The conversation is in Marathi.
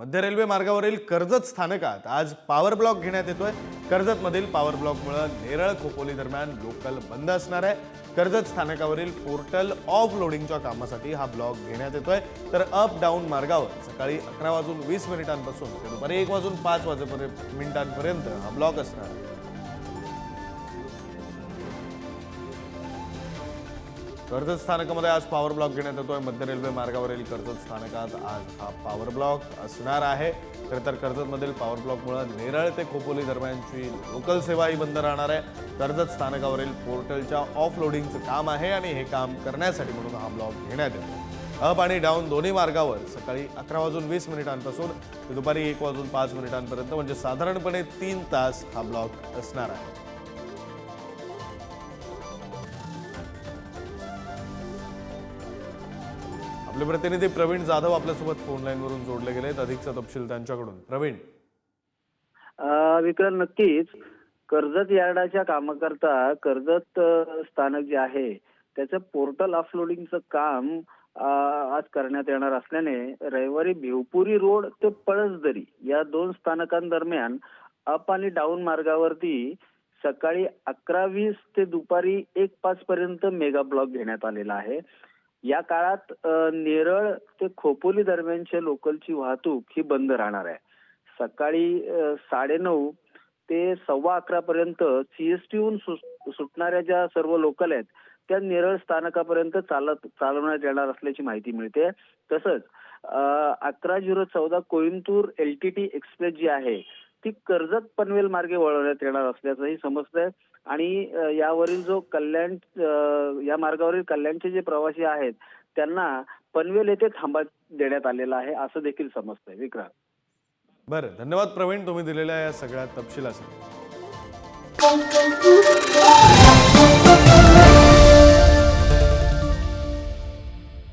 मध्य रेल्वे मार्गावरील कर्जत स्थानकात आज पॉवर ब्लॉक घेण्यात येतोय. कर्जतमधील पॉवर ब्लॉकमुळे नेरळ खोपोली दरम्यान लोकल बंद असणार आहे. कर्जत स्थानकावरील पोर्टल ऑफ लोडिंगच्या कामासाठी हा ब्लॉक घेण्यात येतोय. तर अप डाऊन मार्गावर सकाळी अकरा वाजून वीस मिनिटांपासून ते दुपारी एक वाजून पाच वाजेपर्यंत मिनिटांपर्यंत हा ब्लॉक असणार कर्जत स्थानकामध्ये आज पॉवर ब्लॉक घेण्यात येतोय. मध्य रेल्वे मार्गावरील कर्जत स्थानकात आज हा पॉवर ब्लॉक असणार आहे. खरं तर कर्जतमधील पॉवर ब्लॉकमुळे नेरळ ते खोपोली दरम्यानची लोकल सेवाही बंद राहणार आहे. कर्जत स्थानकावरील पोर्टलच्या ऑफलोडिंगचं काम आहे आणि हे काम करण्यासाठी म्हणून हा ब्लॉक घेण्यात येतो अप आणि डाऊन दोन्ही मार्गावर सकाळी अकरा वाजून वीस मिनिटांपासून ते दुपारी एक वाजून पाच मिनिटांपर्यंत म्हणजे साधारणपणे तीन तास हा ब्लॉक असणार आहे. आपले प्रतिनिधी प्रवीण जाधव आपल्यासोबत फोन लाईनवरून जोडले गेलेत. अधिकचा तपशील त्यांच्याकडून. प्रवीण. विक्रम नक्कीच. कर्जत यार्डाच्या कामाकरता कर्जत स्थानक जे आहे त्याचं पोर्टल ऑफलोडिंगचं काम आज करण्यात येणार असल्याने रविवारी भिवपुरी रोड ते पळसदरी या दोन स्थानकांदरम्यान अप आणि डाऊन मार्गावरती सकाळी अकरा वीस ते दुपारी एक पाच पर्यंत मेगा ब्लॉक घेण्यात आलेला आहे. या काळात नेरळ ते खोपोली दरम्यानच्या लोकलची वाहतूक ही बंद राहणार आहे. सकाळी साडेनऊ ते सव्वा अकरा पर्यंत सीएसटीहून सुटणाऱ्या ज्या सर्व लोकल आहेत त्या नेरळ स्थानकापर्यंत चालत चालवण्यात येणार असल्याची माहिती मिळते. तसंच अकरा झिरो चौदा कोइंबतूर एलटीटी एक्सप्रेस जी आहे ती कर्जत पनवेल मार्गे वळवण्यात येणार असल्याचंही समजतंय. आणि यावरील जो कल्याण या मार्गावरील कल्याणचे जे प्रवासी आहेत त्यांना पनवेल येथे थांबा देण्यात आलेला आहे असं देखील समजतंय. विक्रांत. बरं धन्यवाद प्रवीण तुम्ही दिलेल्या या सगळ्या तपशिलासाठी.